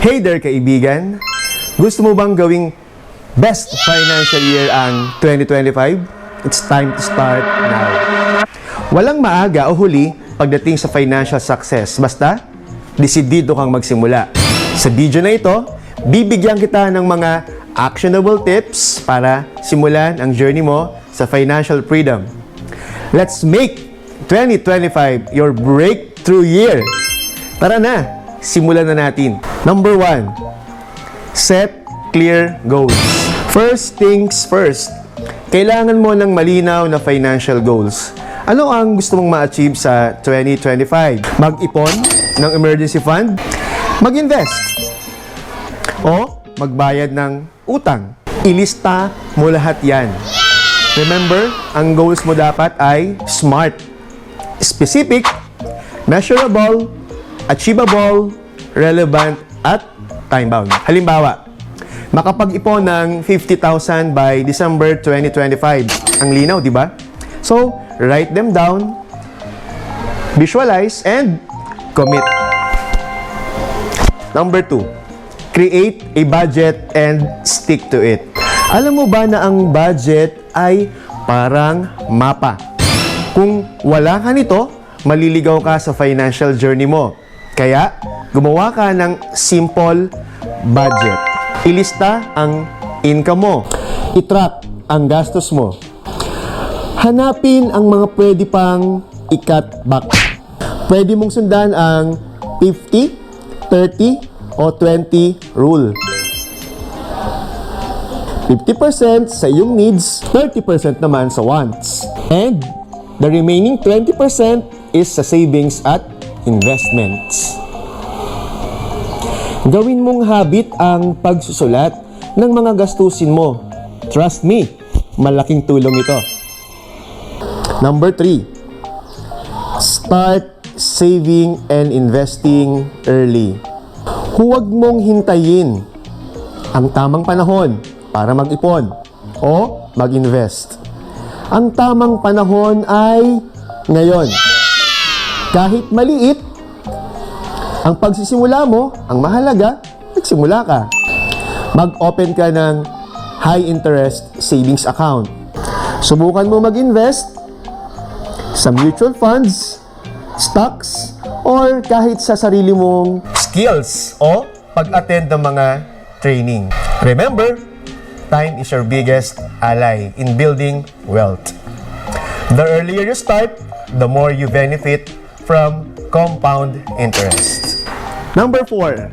Hey there kaibigan! Gusto mo bang gawing best financial year ang 2025? It's time to start now. Walang maaga o huli pagdating sa financial success. Basta, desidido kang magsimula. Sa video na ito, bibigyan kita ng mga actionable tips para simulan ang journey mo sa financial freedom. Let's make 2025 your breakthrough year. Tara na, simulan na natin. Number one, set clear goals. First things first, kailangan mo ng malinaw na financial goals. Ano ang gusto mong ma-achieve sa 2025? Mag-ipon ng emergency fund? Mag-invest? O magbayad ng utang? Ilista mo lahat yan. Remember, ang goals mo dapat ay SMART. Specific, measurable, achievable, relevant, at time-bound. Halimbawa, makapag-ipon ng 50,000 by December 2025. Ang linaw, di ba? So, write them down, visualize, and commit. Number two, create a budget and stick to it. Alam mo ba na ang budget ay parang mapa? Kung wala ka nito, maliligaw ka sa financial journey mo. Kaya, gumawa ka ng simple budget. Ilista ang income mo. I-track ang gastos mo. Hanapin ang mga pwede pang i-cut back. Pwede mong sundan ang 50, 30, o 20 rule. 50% sa iyong needs, 30% naman sa wants. And the remaining 20% is sa savings at investments. Gawin mong habit ang pagsusulat ng mga gastusin mo. Trust me, malaking tulong ito. Number 3. Start saving and investing early. Huwag mong hintayin ang tamang panahon para mag-ipon o mag-invest. Ang tamang panahon ay ngayon. Kahit maliit, ang pagsisimula mo, ang mahalaga, nagsimula ka. Mag-open ka ng high interest savings account. Subukan mo mag-invest sa mutual funds, stocks, or kahit sa sarili mong skills o pag-attend ng mga training. Remember, time is your biggest ally in building wealth. The earlier you start, the more you benefit from compound interest. Number four,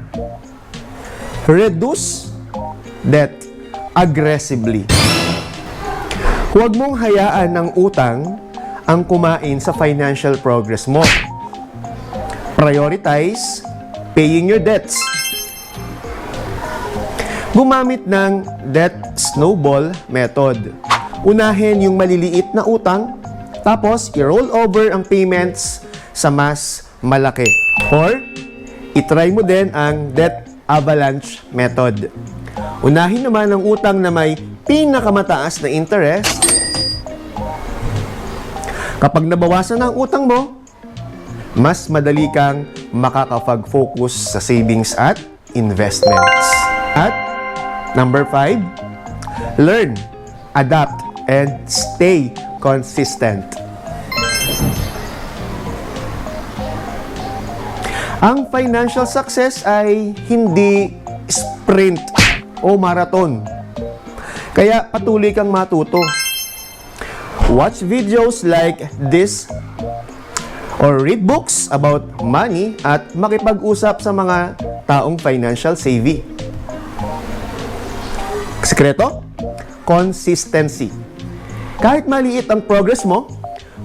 reduce debt aggressively. Huwag mong hayaan ng utang ang kumain sa financial progress mo. Prioritize paying your debts. Gumamit ng debt snowball method. Unahin yung maliliit na utang, tapos i-roll over ang payments sa mas malaki. Or, itry mo din ang debt avalanche method. Unahin naman ang utang na may pinakamataas na interest. Kapag nabawasan ang utang mo, mas madali kang makakapag-focus sa savings at investments. At number five, learn, adapt, and stay consistent. Ang financial success ay hindi sprint o marathon. Kaya patuloy kang matuto. Watch videos like this or read books about money at makipag-usap sa mga taong financial savvy. Sekreto? Consistency. Kahit maliit ang progress mo,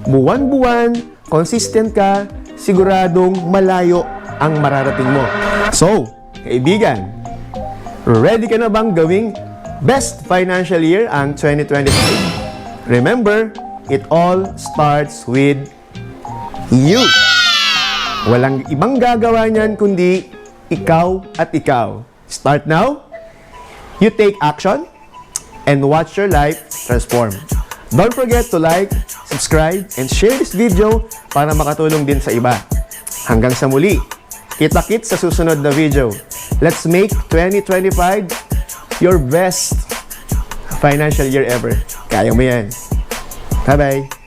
buwan-buwan, consistent ka, siguradong malayo ang mararating mo. So, kaibigan, ready ka na bang gawing best financial year ang 2025? Remember, it all starts with you. Walang ibang gagawa niyan kundi ikaw at ikaw. Start now, you take action, and watch your life transform. Don't forget to like, subscribe, and share this video para makatulong din sa iba. Hanggang sa muli, Kita-kit sa susunod na video. Let's make 2025 your best financial year ever. Kaya mo yan. Bye-bye.